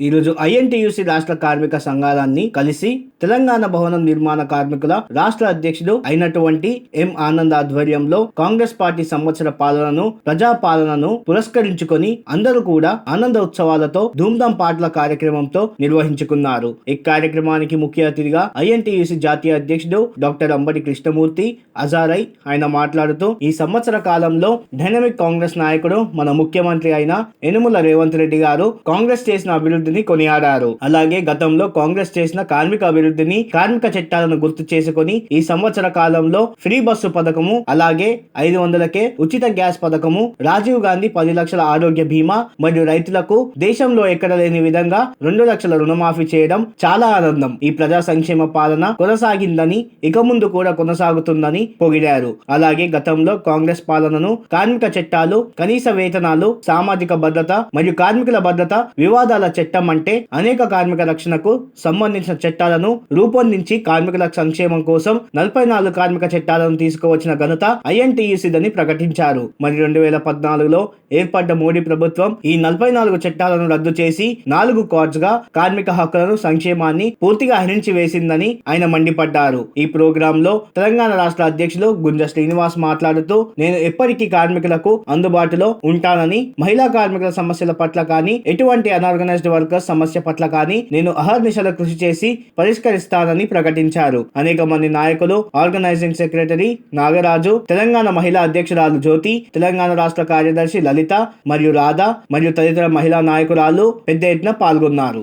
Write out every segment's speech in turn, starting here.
ఈరోజు ఐఎన్టీయూసీ రాష్ట్ర కార్మిక సంఘాలన్నీ కలిసి తెలంగాణ భవనం నిర్మాణ కార్మికుల రాష్ట్ర అధ్యక్షుడు అయినటువంటి ఎం ఆనంద్ ఆధ్వర్యంలో కాంగ్రెస్ పార్టీ సంవత్సర పాలనను ప్రజా పాలనను పురస్కరించుకొని అందరూ కూడా ఆనంద ఉత్సవాలతో ధూమ్ధాం పాటల కార్యక్రమంతో నిర్వహించుకున్నారు. ఈ కార్యక్రమానికి ముఖ్య అతిథిగా ఐఎన్టీయూసీ జాతీయ అధ్యక్షుడు డాక్టర్ అంబటి కృష్ణమూర్తి అజారై ఆయన మాట్లాడుతూ ఈ సంవత్సర కాలంలో డైనమిక్ కాంగ్రెస్ నాయకుడు మన ముఖ్యమంత్రి అయిన యనుమల రేవంత్ రెడ్డి గారు కాంగ్రెస్ చేసిన అభివృద్ధి అభివృద్ధిని కొనియాడారు. అలాగే గతంలో కాంగ్రెస్ చేసిన కార్మిక అభివృద్ధిని కార్మిక చట్టాలను గుర్తు చేసుకొని ఈ సంవత్సర కాలంలో ఫ్రీ బస్సు పథకము అలాగే ఐదు వందలకే ఉచిత గ్యాస్ పథకము రాజీవ్ గాంధీ పది లక్షల ఆరోగ్య బీమా మరియు రైతులకు దేశంలో ఎక్కడ లేని విధంగా రెండు లక్షల రుణమాఫీ చేయడం చాలా ఆనందం. ఈ ప్రజా సంక్షేమ పాలన కొనసాగిందని ఇక ముందు కూడా కొనసాగుతుందని పొగిడారు. అలాగే గతంలో కాంగ్రెస్ పాలనను కార్మిక చట్టాలు కనీస వేతనాలు సామాజిక భద్రత మరియు కార్మికుల భద్రత వివాదాల చట్టం అంటే అనేక కార్మిక రక్షణకు సంబంధించిన చట్టాలను రూపొందించి కార్మికుల సంక్షేమం కోసం నలభై నాలుగు కార్మిక చట్టాలను తీసుకువచ్చిన ఘనత ఐఎన్టీఈసీదని ప్రకటించారు. మరి రెండు వేల పద్నాలుగులో ఏర్పడ్డ మోడీ ప్రభుత్వం ఈ నలభై నాలుగు చట్టాలను రద్దు చేసి నాలుగు కార్డ్స్గా కార్మిక హక్కులను సంక్షేమాన్ని పూర్తిగా హరించి వేసిందని ఆయన మండిపడ్డారు. ఈ ప్రోగ్రామ్లో తెలంగాణ రాష్ట్ర అధ్యక్షులు గుంజ శ్రీనివాస్ మాట్లాడుతూ నేను ఎప్పటికీ కార్మికులకు అందుబాటులో ఉంటానని మహిళా కార్మికుల సమస్యల పట్ల కానీ ఎటువంటి అన్ఆర్గనైజ్డ్ వర్కర్స్ సమస్య పట్ల కానీ నేను అహర్నిశల కృషి చేసి పరిష్కరిస్తానని ప్రకటించారు. అనేక మంది నాయకులు ఆర్గనైజింగ్ సెక్రటరీ నాగరాజు తెలంగాణ మహిళా అధ్యక్షురాలు జ్యోతి తెలంగాణ రాష్ట్ర కార్యదర్శి లలిత మరియు రాధ మరియు తదితర మహిళా నాయకురాలు పెద్ద ఎత్తున పాల్గొన్నారు.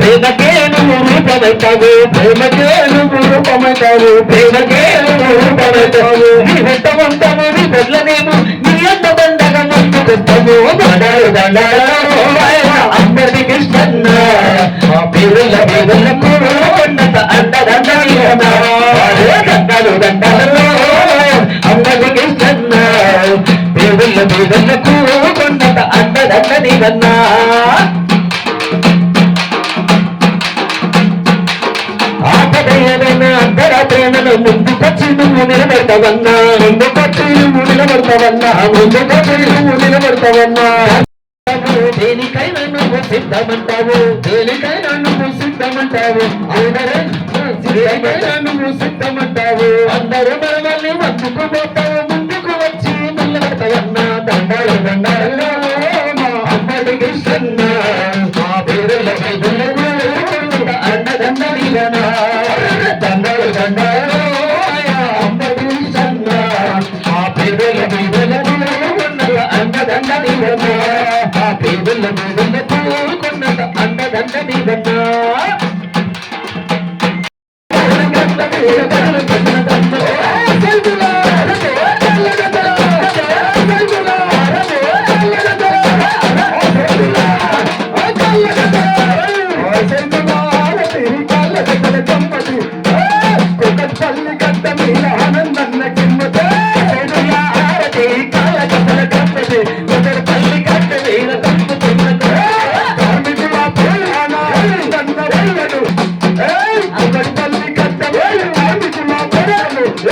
ప్రేమకే నువ్వు రూపమవుతావు ప్రేమకే నువ్వు రూపమవుతావు నీ వెంట ఉంటావు నీ బెడ్లనేమో నేను దండగా ముందుకొస్తావు దండాలు దండాలు అందరి కృష్ణన్న ఆ పేరుల పేరులకు ఉన్నత అండ దండాలు దండాలు అందరి కృష్ణన్న పేరుల పేరులకు ఉన్నత అండ దండనివన్నా ఆపదయన అంతరాత్రేణను ముందుకొచ్చి నువ్వు నిలబడతావన్నా ముందుకొచ్చి నువ్వు నిలబడతావన్నా? ముందుకొచ్చి నువ్వు నిలబడతావన్నా? దేనికైనా నువ్వు సిద్ధమంటావు? దేనికైనా నువ్వు సిద్ధమంటావు? అందరూ దేనికైనా నువ్వు సిద్ధమంటావు? అందరూ మనల్ని అందుకుపోతావు ముందుకు వచ్చి నిలబడతావన్నా దండాలు దండాలు అమ్మడి కృష్ణ the girl.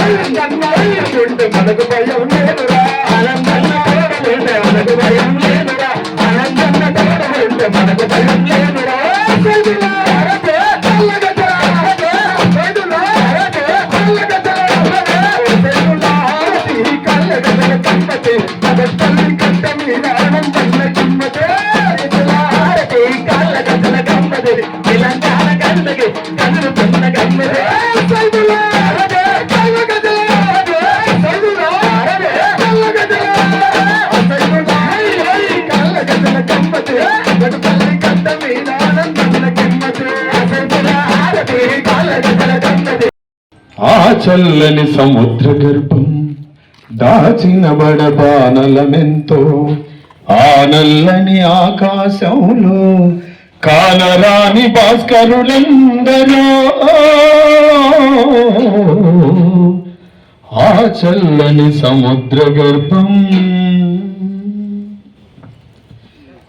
Yeah. చల్లని సముద్ర గర్భం దాచిన బడబానలమెంతో ఆ నల్లని ఆకాశంలో కానరాని భాస్కరులందరూ ఆ చల్లని సముద్ర గర్భం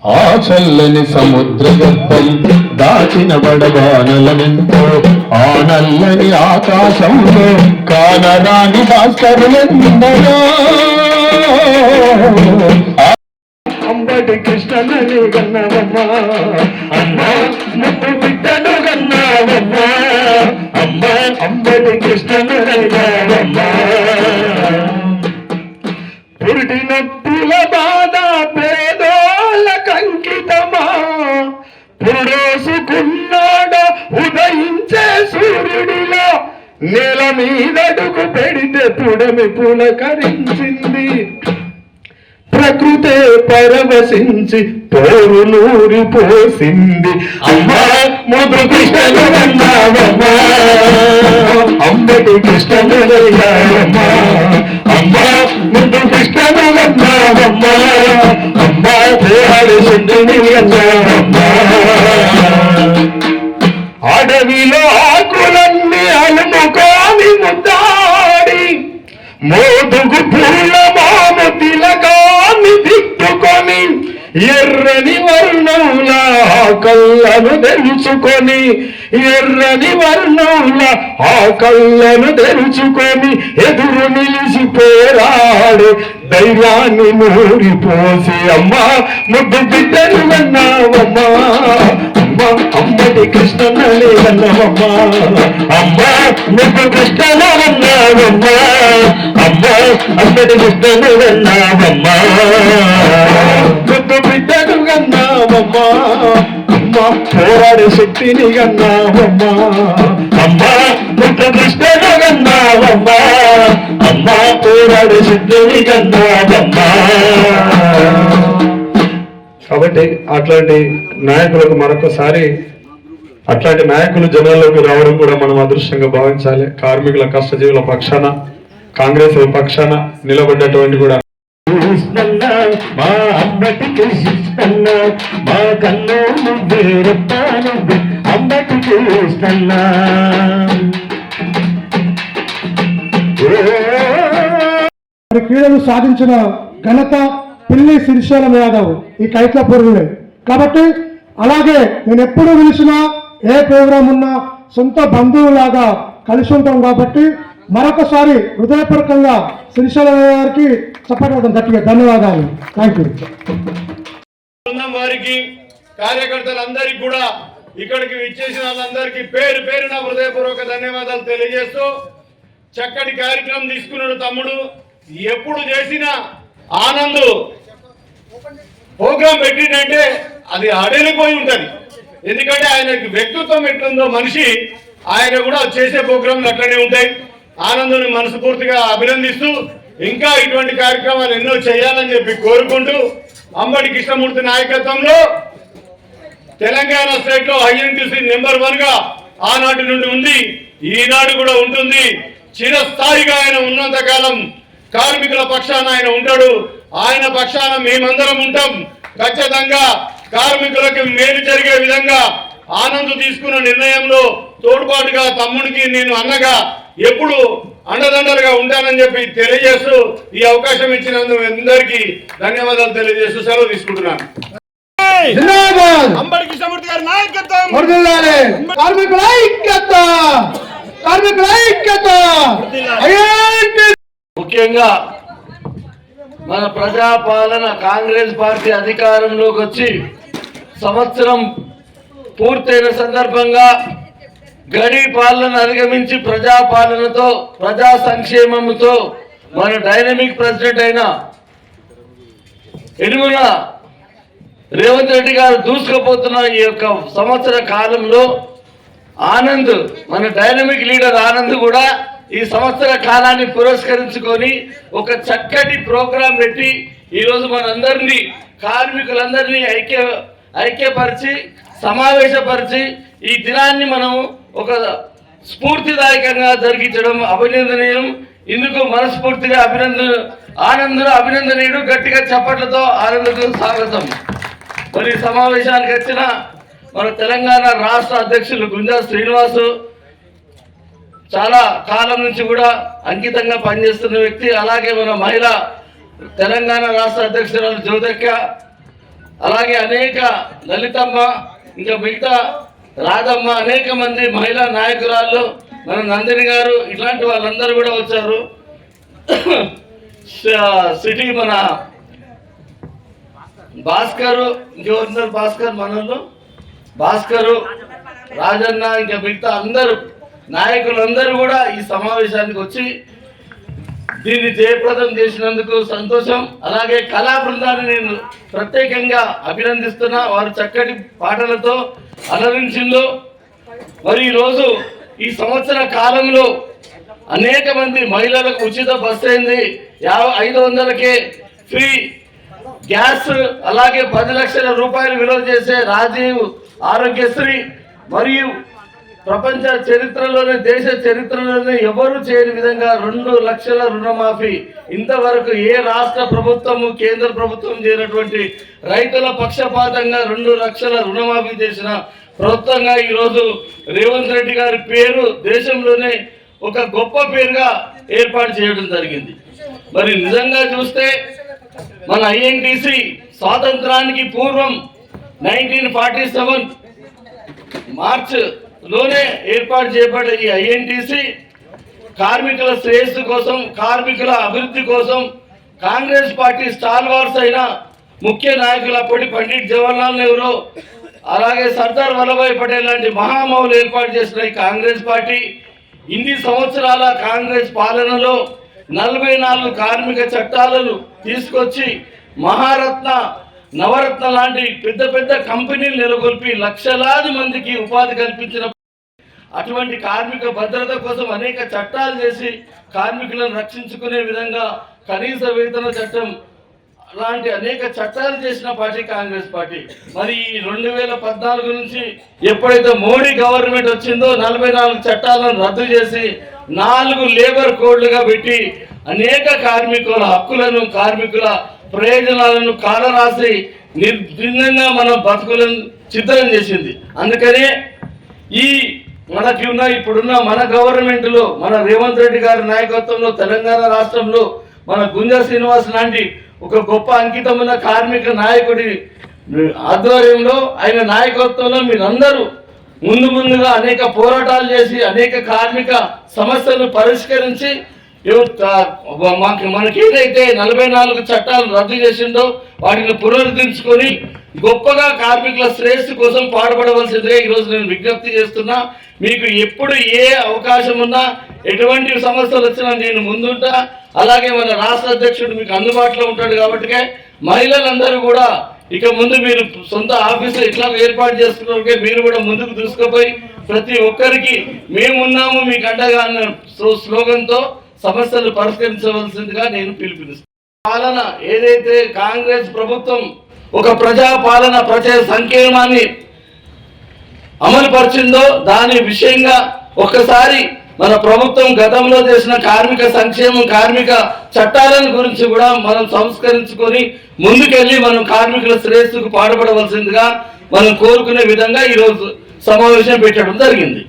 ఆ చల్లని సముద్ర గర్భం దాచిన బడబానలమెంతో ఆ నల్లని ఆకాశంలో కానరాని భాస్కరులెందరో అంబటి కృష్ణని గన్నవమ్మా అమ్మ నేల మీదడుగు పెడితే పుడమి పులకరించింది ప్రకృతే పరవశించి పోరు నూరి పోసింది. అమ్మా ముదు కృష్ణలు అన్నావమ్మా అంబటి కృష్ణలు అయ్యావమ్మా అమ్మా ముదు కృష్ణలు అన్నావమ్మా అమ్మా దేహాలు శుద్ధిని అన్నావమ్మా తెరుచుకొని ఎర్రని వర్ణముల ఆ కళ్ళను తెరుచుకొని ఎదురు నిలిచి పోరాడే ధైర్యాన్ని నూరిపోసి అమ్మా ముద్దు బిడ్డలు అన్నావమ్మా. అమ్మ అమ్మటి కృష్ణనలే అన్నవమ్మా. అమ్మా ముద్దు కృష్ణను అన్నావమ్మా. అమ్మా అమ్మటి కృష్ణను అన్నావమ్మా. ముద్దు బిడ్డలు అన్నావమ్మా. అమ్మా పోరాడే శక్తిని అన్నావమ్మా అమ్మా పుట్ట కృష్ణను అన్నావమ్మా అమ్మా పోరాడే శక్తిని అన్నావమ్మా కాబట్టి అట్లాంటి నాయకులకు మరొకసారి అట్లాంటి నాయకులు జనాల్లోకి రావడం కూడా మనం అదృష్టంగా భావించాలి. కార్మికుల కష్టజీవుల పక్షాన కాంగ్రెస్ పక్షాన నిలబడ్డటువంటి కూడా కృష్ణన్న మా అమ్మటికి కృష్ణన్న మా కన్ను నువ్వేరుతాను అమ్మటి కృష్ణన్న. మరి క్రీడలు సాధించిన ఘనత పిల్లి సిరిశాలం యాదవ్ ఈ కైట్లపూర్లే కాబట్టి అలాగే నేను ఎప్పుడు పిలిచినా ఏ ప్రోగ్రాం ఉన్నా సొంత బంధువులాగా కలిసి ఉంటాం కాబట్టి మరొకసారి హృదయపూర్వకంగా శ్రీశైల గారికి చెప్పడం గట్టిగా ధన్యవాదాలు. థ్యాంక్ యూ వారికి కార్యకర్తలందరికీ కూడా ఇక్కడికి విచ్చేసిన వాళ్ళందరికీ పేరు పేరున హృదయపూర్వక ధన్యవాదాలు తెలియజేస్తూ చక్కటి కార్యక్రమం తీసుకున్నాడు తమ్ముడు. ఎప్పుడు చేసిన ఆనంద్ ప్రోగ్రాం పెట్టిందంటే అది అడలిపోయి ఉంటుంది. ఎందుకంటే ఆయనకి వ్యక్తిత్వం ఎట్లుందో మనిషి ఆయన కూడా చేసే ప్రోగ్రాంలు అట్లనే ఉంటాయి. ఆనందుని మనస్ఫూర్తిగా అభినందిస్తూ ఇంకా ఇటువంటి కార్యక్రమాలు ఎన్నో చేయాలని చెప్పి కోరుకుంటూ అంబడి కృష్ణమూర్తి నాయకత్వంలో తెలంగాణ స్టేట్లో ఐఎన్టీసీ నెంబర్ వన్గా ఆనాటి నుండి ఉంది ఈనాడు కూడా ఉంటుంది. చిరస్థాయిగా ఆయన ఉన్నంత కాలం కార్మికుల పక్షాన ఆయన ఉంటాడు. ఆయన పక్షాన మేమందరం ఉంటాం. ఖచ్చితంగా కార్మికులకు మేలు జరిగే విధంగా ఆనంద్ తీసుకున్న నిర్ణయంలో తోడ్పాటుగా తమ్ముడికి నేను అన్నగా ఎప్పుడు అండదండలుగా ఉంటానని చెప్పి తెలియజేస్తూ ఈ అవకాశం ఇచ్చినందుకు అందరికీ ధన్యవాదాలు తెలియజేస్తూ సెలవు తీసుకుంటున్నాను. జిందాబాద్! అంబడి కృష్ణమూర్తి గారి నాయకత్వం! వర్ధిల్లాలి. కార్మికుల ఐక్యత! కార్మికుల ఐక్యత! ఐఎన్టీ ముఖ్యంగా మన ప్రజాపాలన కాంగ్రెస్ పార్టీ అధికారంలోకి వచ్చి సంవత్సరం పూర్తయిన సందర్భంగా గడి పాలన అధిగమించి ప్రజాపాలనతో ప్రజా సంక్షేమముతో మన డైనమిక్ ప్రెసిడెంట్ అయిన ఎనుగున రేవంత్ రెడ్డి గారు దూసుకుపోతున్న ఈ యొక్క సంవత్సర కాలంలో ఆనంద్ మన డైనమిక్ లీడర్ ఆనంద్ కూడా ఈ సంవత్సర కాలాన్ని పురస్కరించుకొని ఒక చక్కటి ప్రోగ్రాం పెట్టి ఈరోజు మనందరినీ కార్మికులందరినీ ఐక్య ఐక్యపరిచి సమావేశపరిచి ఈ దినాన్ని మనము ఒక స్ఫూర్తిదాయకంగా జరిగించడం అభినందనీయం. ఇందుకు మనస్ఫూర్తిగా అభినందన ఆనందుడు అభినందనీయుడు గట్టిగా చప్పట్లతో ఆనందకు స్వాగతం. మరి సమావేశానికి వచ్చిన మన తెలంగాణ రాష్ట్ర అధ్యక్షులు గుంజా శ్రీనివాసు చాలా కాలం నుంచి కూడా అంకితంగా పనిచేస్తున్న వ్యక్తి అలాగే మన మహిళ తెలంగాణ రాష్ట్ర అధ్యక్షురాలు జ్యోతక్క అలాగే అనేక లలితమ్మ ఇంకా మిగతా రాధమ్మ అనేక మంది మహిళా నాయకురాళ్ళు. మన నందిని గారు ఇట్లాంటి వాళ్ళందరూ కూడా వచ్చారు. సిటీ మన భాస్కర్ ఇంకెవరున్నారు? భాస్కర్ మనల్లో భాస్కరు రాజన్న ఇంకా మిగతా అందరూ నాయకులందరూ కూడా ఈ సమావేశానికి వచ్చి దీన్ని జయప్రదం చేసినందుకు సంతోషం. అలాగే కళా బృందాన్ని నేను ప్రత్యేకంగా అభినందిస్తున్నా. వారు చక్కటి పాటలతో అలరించిందో మరి ఈరోజు ఈ సంవత్సర కాలంలో అనేక మంది మహిళలకు ఉచిత బస్సు అయింది. యాభై ఐదు వందలకే ఫ్రీ గ్యాస్ అలాగే పది లక్షల రూపాయలు విలువ చేసే రాజీవ్ ఆరోగ్యశ్రీ మరియు ప్రపంచ చరిత్రలోనే దేశ చరిత్రలోనే ఎవరు చేయని విధంగా రెండు లక్షల రుణమాఫీ ఇంతవరకు ఏ రాష్ట్ర ప్రభుత్వము కేంద్ర ప్రభుత్వం చేయనటువంటి రైతుల పక్షపాతంగా రెండు లక్షల రుణమాఫీ చేసిన ప్రభుత్వంగా ఈరోజు రేవంత్ రెడ్డి గారి పేరు దేశంలోనే ఒక గొప్ప పేరుగా ఏర్పాటు చేయడం జరిగింది. మరి నిజంగా చూస్తే మన ఐఎన్టీసీ స్వాతంత్రానికి పూర్వం నైన్టీన్ ఫార్టీ సెవెన్ మార్చ్ లోనే ఏర్పాటు చేయబడ్డ ఈ ఐఎన్టీసీ కార్మికుల శ్రేయస్సు కోసం కార్మికుల అభివృద్ధి కోసం కాంగ్రెస్ పార్టీ స్టార్ వార్స్ అయిన ముఖ్య నాయకులు అప్పటి పండిట్ జవహర్లాల్ నెహ్రూ అలాగే సర్దార్ వల్లభాయ్ పటేల్ లాంటి మహామౌలు ఏర్పాటు చేసిన ఈ కాంగ్రెస్ పార్టీ ఇన్ని సంవత్సరాల కాంగ్రెస్ పాలనలో నలభై నాలుగు కార్మిక చట్టాలను తీసుకొచ్చి మహారత్న నవరత్న లాంటి పెద్ద పెద్ద కంపెనీలు నెలకొల్పి లక్షలాది మందికి ఉపాధి కల్పించిన అటువంటి కార్మిక భద్రత కోసం అనేక చట్టాలు చేసి కార్మికులను రక్షించుకునే విధంగా కనీస వేతన చట్టం అలాంటి అనేక చట్టాలు చేసిన పార్టీ కాంగ్రెస్ పార్టీ. మరి ఈ రెండు వేల పద్నాలుగు నుంచి ఎప్పుడైతే మోడీ గవర్నమెంట్ వచ్చిందో నలభై నాలుగు చట్టాలను రద్దు చేసి నాలుగు లేబర్ కోడ్లుగా పెట్టి అనేక కార్మికుల హక్కులను కార్మికుల ప్రయోజనాలను కాలరాసి నిర్భిన్నంగా మన బతుకులను చిత్రం చేసింది. అందుకనే ఈ మనకి ఉన్న ఇప్పుడున్న మన గవర్నమెంట్లో మన రేవంత్ రెడ్డి గారి నాయకత్వంలో తెలంగాణ రాష్ట్రంలో మన గుంజ శ్రీనివాస్ లాంటి ఒక గొప్ప అంకితమైన కార్మిక నాయకుడి ఆధ్వర్యంలో ఆయన నాయకత్వంలో మీరందరూ ముందు ముందుగా అనేక పోరాటాలు చేసి అనేక కార్మిక సమస్యలను పరిష్కరించి మాకు మనకి ఏదైతే నలభై నాలుగు చట్టాలు రద్దు చేసిందో వాటిని పునరుద్ధరించుకొని గొప్పగా కార్మికుల శ్రేయస్సు కోసం పాటుపడవలసిందిగా ఈరోజు నేను విజ్ఞప్తి చేస్తున్నా. మీకు ఎప్పుడు ఏ అవకాశం ఉన్నా ఎటువంటి సమస్యలు వచ్చినా నేను ముందుంటా. అలాగే మన రాష్ట్ర అధ్యక్షుడు మీకు అందుబాటులో ఉంటాడు కాబట్టి మహిళలందరూ కూడా ఇక ముందు మీరు సొంత ఆఫీసులు ఇట్లా ఏర్పాటు చేసుకున్నకే మీరు కూడా ముందుకు దూసుకుపోయి ప్రతి ఒక్కరికి మేమున్నాము మీకు అండగా అన్న స్లోగన్తో. సమస్యలు పరిష్కరించవలసిందిగా నేను పిలుపునిస్తాను పాలన ఏదైతే కాంగ్రెస్ ప్రభుత్వం ఒక ప్రజా పాలన ప్రజా సంక్షేమాన్ని అమలు పరిచిందో దాని విషయంగా ఒక్కసారి మన ప్రభుత్వం గతంలో చేసిన కార్మిక సంక్షేమం కార్మిక చట్టాలను గురించి కూడా మనం సంస్కరించుకొని ముందుకెళ్ళి మనం కార్మికుల శ్రేయస్సుకు పాటుపడవలసిందిగా మనం కోరుకునే విధంగా ఈరోజు సమావేశం పెట్టడం జరిగింది.